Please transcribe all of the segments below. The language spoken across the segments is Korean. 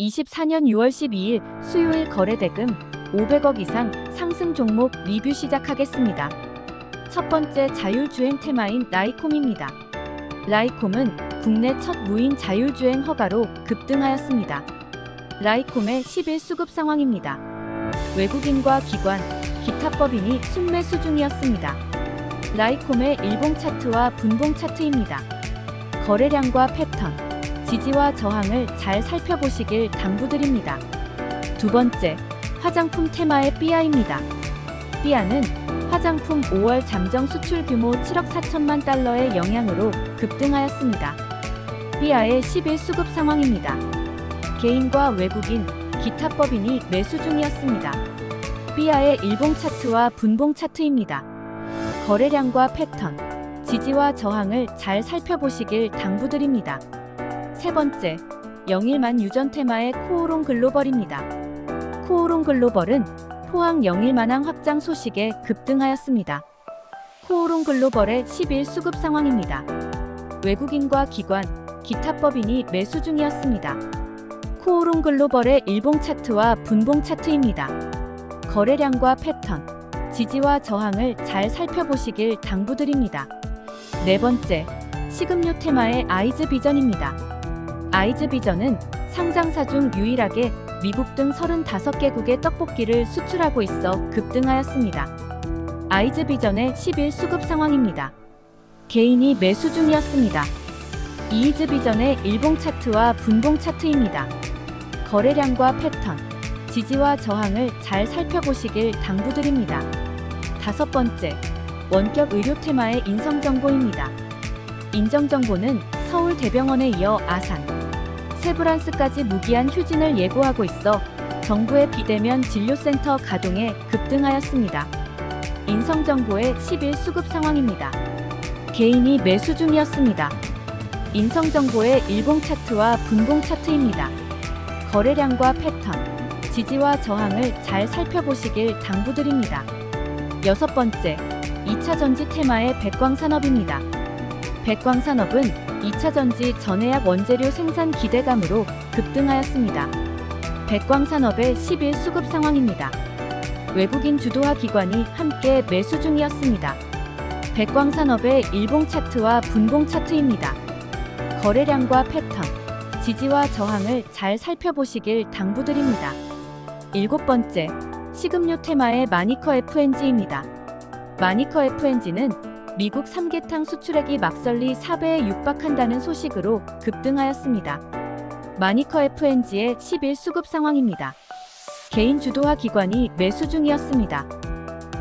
2024년 6월 12일 수요일 거래 대금 500억 이상 상승 종목 리뷰 시작하겠습니다. 첫 번째 자율주행 테마인 라이콤입니다. 라이콤은 국내 첫 무인 자율주행 허가로 급등하였습니다. 라이콤의 10일 수급 상황입니다. 외국인과 기관, 기타 법인이 순매수 중이었습니다. 라이콤의 일봉 차트와 분봉 차트입니다. 거래량과 패턴, 지지와 저항을 잘 살펴보시길 당부드립니다. 두 번째, 화장품 테마의 삐아입니다. 삐아는 화장품 5월 잠정 수출 규모 7억 4천만 달러의 영향으로 급등하였습니다. 삐아의 10일 수급 상황입니다. 개인과 외국인, 기타 법인이 매수 중이었습니다. 삐아의 일봉 차트와 분봉 차트입니다. 거래량과 패턴, 지지와 저항을 잘 살펴보시길 당부드립니다. 세 번째, 영일만 유전 테마의 코오롱 글로벌입니다. 코오롱 글로벌은 포항 영일만항 확장 소식에 급등하였습니다. 코오롱 글로벌의 10일 수급 상황입니다. 외국인과 기관, 기타 법인이 매수 중이었습니다. 코오롱 글로벌의 일봉 차트와 분봉 차트입니다. 거래량과 패턴, 지지와 저항을 잘 살펴보시길 당부드립니다. 네 번째, 식음료 테마의 아이즈 비전입니다. 아이즈 비전은 상장사 중 유일하게 미국 등 35개국의 떡볶이를 수출하고 있어 급등하였습니다. 아이즈 비전의 10일 수급 상황입니다. 개인이 매수 중이었습니다. 이이즈 비전의 일봉 차트와 분봉 차트입니다. 거래량과 패턴, 지지와 저항을 잘 살펴보시길 당부드립니다. 다섯 번째, 원격 의료 테마의 인성 정보입니다. 인정 정보는 서울 대병원에 이어 아산, 세브란스까지 무기한 휴진을 예고하고 있어 정부의 비대면 진료센터 가동에 급등하였습니다. 인성정보의 10일 수급 상황입니다. 개인이 매수 중이었습니다. 인성정보의 일봉 차트와 분봉 차트입니다. 거래량과 패턴, 지지와 저항을 잘 살펴보시길 당부드립니다. 여섯 번째, 2차 전지 테마의 백광산업입니다. 백광산업은 2차 전지 전해약 원재료 생산 기대감으로 급등하였습니다. 백광산업의 10일 수급 상황입니다. 외국인 주도화 기관이 함께 매수 중이었습니다. 백광산업의 일봉 차트와 분봉 차트입니다. 거래량과 패턴, 지지와 저항을 잘 살펴보시길 당부드립니다. 일곱 번째, 식음료 테마의 마니커 FNG입니다. 마니커 FNG는 미국 삼계탕 수출액이 막설리 4배에 육박한다는 소식으로 급등하였습니다. 마니커 FNG의 10일 수급 상황입니다. 개인 주도화 기관이 매수 중이었습니다.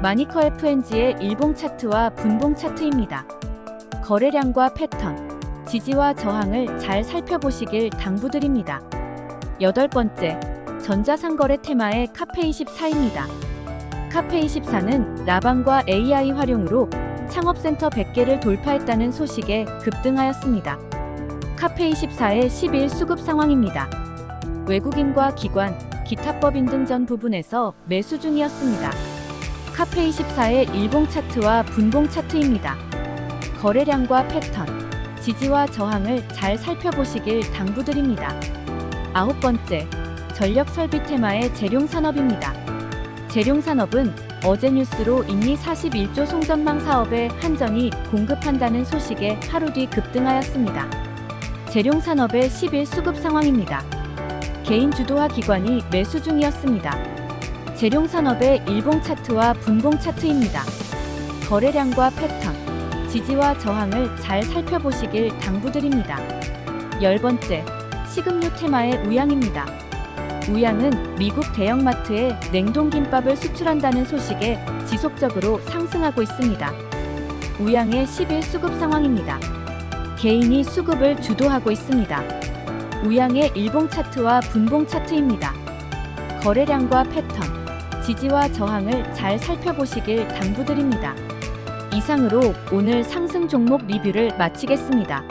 마니커 FNG의 일봉 차트와 분봉 차트입니다. 거래량과 패턴, 지지와 저항을 잘 살펴보시길 당부드립니다. 여덟 번째, 전자상거래 테마의 카페24입니다. 카페24는 라방과 AI 활용으로 창업센터 100개를 돌파했다는 소식에 급등하였습니다. 카페24의 10일 수급 상황입니다. 외국인과 기관, 기타 법인 등 전 부분에서 매수 중이었습니다. 카페24의 일봉 차트와 분봉 차트입니다. 거래량과 패턴, 지지와 저항을 잘 살펴보시길 당부드립니다. 아홉 번째, 전력 설비 테마의 재룡산업입니다. 재룡산업은 어제 뉴스로 인리 41조 송전망 사업에 한전이 공급한다는 소식에 하루 뒤 급등하였습니다. 재룡 산업의 10일 수급 상황입니다. 개인 주도화 기관이 매수 중이었습니다. 재룡 산업의 일봉 차트와 분봉 차트입니다. 거래량과 패턴, 지지와 저항을 잘 살펴보시길 당부드립니다. 열 번째, 식음료 테마의 우양입니다. 우양은 미국 대형마트에 냉동김밥을 수출한다는 소식에 지속적으로 상승하고 있습니다. 우양의 10일 수급 상황입니다. 개인이 수급을 주도하고 있습니다. 우양의 일봉 차트와 분봉 차트입니다. 거래량과 패턴, 지지와 저항을 잘 살펴보시길 당부드립니다. 이상으로 오늘 상승 종목 리뷰를 마치겠습니다.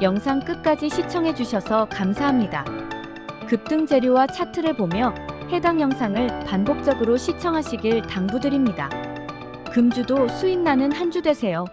영상 끝까지 시청해주셔서 감사합니다. 급등 재료와 차트를 보며 해당 영상을 반복적으로 시청하시길 당부드립니다. 금주도 수익 나는 한 주 되세요.